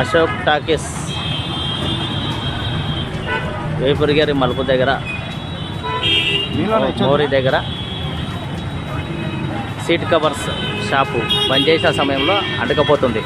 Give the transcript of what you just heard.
Ashok talkies. Vepuri గారి మలుపు దగ్గర మోరీ దగ్గర సీట్ కవర్స్ షాపు బంద్ చేసిన సమయంలో అడగపోతుంది